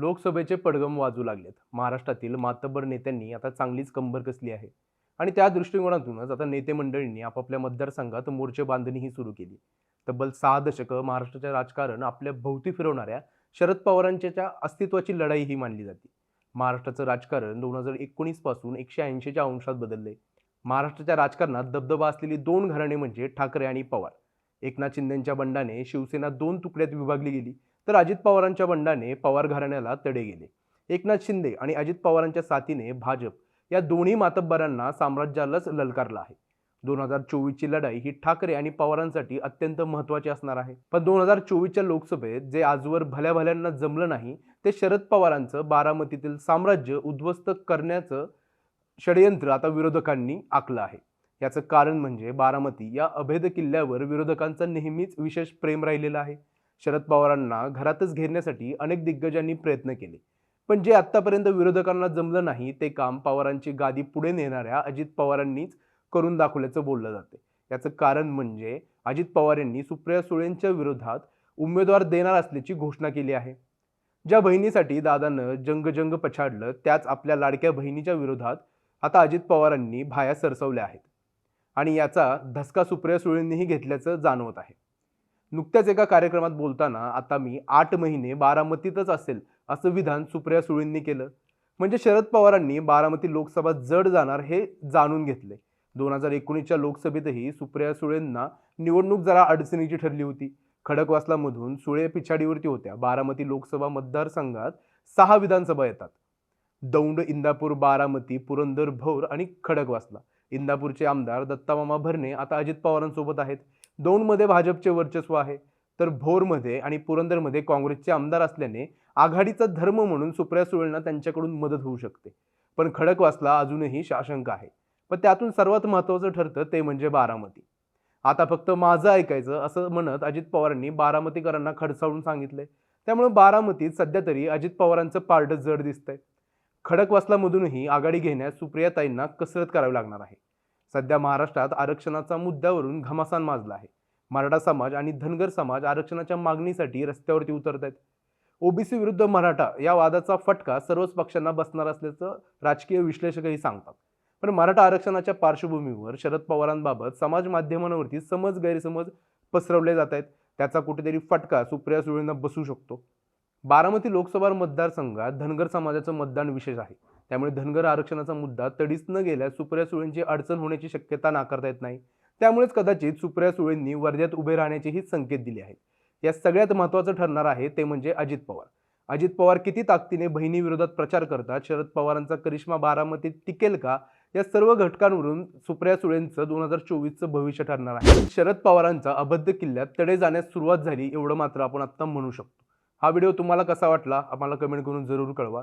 लोकसभेचे पडगम वाजू लागलेत. महाराष्ट्रातील मातब्बर नेत्यांनी आता चांगलीच कंबर कसली आहे? आणि त्या दृष्टिकोनातूनच आता नेते मंडळींनी आपापल्या मतदारसंघात मोर्चे बांधणीही सुरू केली. तब्बल सहा दशकं महाराष्ट्राचे राजकारण आपल्या भोवती फिरवणाऱ्या शरद पवारांच्या अस्तित्वाची लढाई ही मानली जाते. महाराष्ट्राचं राजकारण दोन हजार एकोणीसपासून एकशे ऐंशीच्या अंशात बदलले महाराष्ट्राच्या राजकारणात दबदबा असलेली दोन घराणे म्हणजे ठाकरे आणि पवार. एकनाथ शिंदेच्या बंडाने शिवसेना दोन तुकड्यात विभागली गेली. तर अजित पवारांच्या बंडाने पवार घराण्याला तडे गेले. एकनाथ शिंदे आणि अजित पवारांच्या साथीने भाजप या दोन्ही मातब्बरांना साम्राज्यालाच ललकारलं आहे. दोन हजार चोवीसची लढाई ही ठाकरे आणि पवारांसाठी अत्यंत महत्त्वाची असणार आहे. पण दोन हजार चोवीसच्या लोकसभेत जे आजवर भल्या भल्यांना जमलं नाही ते शरद पवारांचं बारामतीतील साम्राज्य उद्ध्वस्त करण्याचं षडयंत्र आता विरोधकांनी आखलं आहे. याचं कारण म्हणजे बारामती या अभेद किल्ल्यावर विरोधकांचं नेहमीच विशेष प्रेम राहिलेलं आहे. शरद पवारांना घरातच घेरण्यासाठी अनेक दिग्गजांनी प्रयत्न केले. पण जे आत्तापर्यंत विरोधकांना जमलं नाही ते काम पवारांची गादी पुढे नेणाऱ्या अजित पवारांनीच करून दाखवल्याचं बोललं जाते. याचं कारण म्हणजे अजित पवार यांनी सुप्रिया सुळेंच्या विरोधात उमेदवार देणार असल्याची घोषणा केली आहे. ज्या बहिणीसाठी दादानं जंगजंग पछाडलं त्याच आपल्या लाडक्या बहिणीच्या विरोधात आता अजित पवारांनी भाया सरसवल्या आहेत. आणि याचा धसका सुप्रिया सुळेंनीही घेतल्याचं जाणवत आहे. नुकत्याच एका कार्यक्रमात बोलताना आता मी आठ महिने बारामतीतच असेल असं विधान सुप्रिया सुळेंनी केलं. म्हणजे शरद पवारांनी बारामती लोकसभा जड जाणार हे जाणून घेतले. दोन हजार एकोणीसच्या लोकसभेतही सुप्रिया सुळेंना निवडणूक जरा अडचणीची ठरली होती. खडकवासलामधून सुळे पिछाडीवरती होत्या. बारामती लोकसभा मतदारसंघात सहा विधानसभा येतात. दौंड इंदापूर बारामती पुरंदर भौर आणि खडकवासला. इंदापूरचे आमदार दत्तामामा भरणे आता अजित पवारांसोबत आहेत. दोनमध्ये भाजपचे वर्चस्व आहे. तर भोरमध्ये आणि पुरंदरमध्ये काँग्रेसचे आमदार असल्याने आघाडीचा धर्म म्हणून सुप्रिया सुळेंना त्यांच्याकडून मदत होऊ शकते. पण खडकवासला अजूनही शाशंक आहे. पण त्यातून सर्वात महत्त्वाचं ठरतं ते म्हणजे बारामती. आता फक्त माझं ऐकायचं असं म्हणत अजित पवारांनी बारामतीकरांना खडसावून सांगितलंय. त्यामुळे बारामतीत सध्या तरी अजित पवारांचं पारडं जड दिसतंय. खडकवासलामधूनही आघाडी घेण्यास सुप्रियाताईंना कसरत करावी लागणार आहे. सध्या महाराष्ट्रात आरक्षणाचा मुद्द्यावरून घमासान माजला आहे. मराठा समाज आणि धनगर समाज आरक्षणाच्या मागणीसाठी रस्त्यावरती उतरत आहेत. ओबीसी विरुद्ध मराठा या वादाचा फटका सर्वच पक्षांना बसणार असल्याचं राजकीय विश्लेषकही सांगतात. पण मराठा आरक्षणाच्या पार्श्वभूमीवर शरद पवारांबाबत समाज माध्यमांवरती समज गैरसमज पसरवले जात आहेत. त्याचा कुठेतरी फटका सुप्रिया सुळेंना बसू शकतो. बारामती लोकसभा मतदारसंघात धनगर समाजाचं मतदान विशेष आहे. त्यामुळे धनगर आरक्षणाचा मुद्दा तडीच न गेल्यास सुप्रिया सुळेंची अडचण होण्याची शक्यता नाकारता येत नाही. त्यामुळेच कदाचित सुप्रिया सुळेंनी वर्ध्यात उभे राहण्याचेही संकेत दिले आहेत. या सगळ्यात महत्त्वाचं ठरणार आहे ते म्हणजे अजित पवार. अजित पवार किती ताकदीने बहिणीविरोधात प्रचार करतात शरद पवारांचा करिश्मा बारामतीत टिकेल का? या सर्व घटकांवरून सुप्रिया सुळेंचं दोन हजार चोवीसचं भविष्य ठरणार आहे. शरद पवारांचा अबद्ध किल्ल्यात तडे जाण्यास सुरुवात झाली एवढं मात्र आपण आत्ता म्हणू शकतो. हा व्हिडिओ तुम्हाला कसा वाटला? आम्हाला कमेंट करून जरूर कळवा.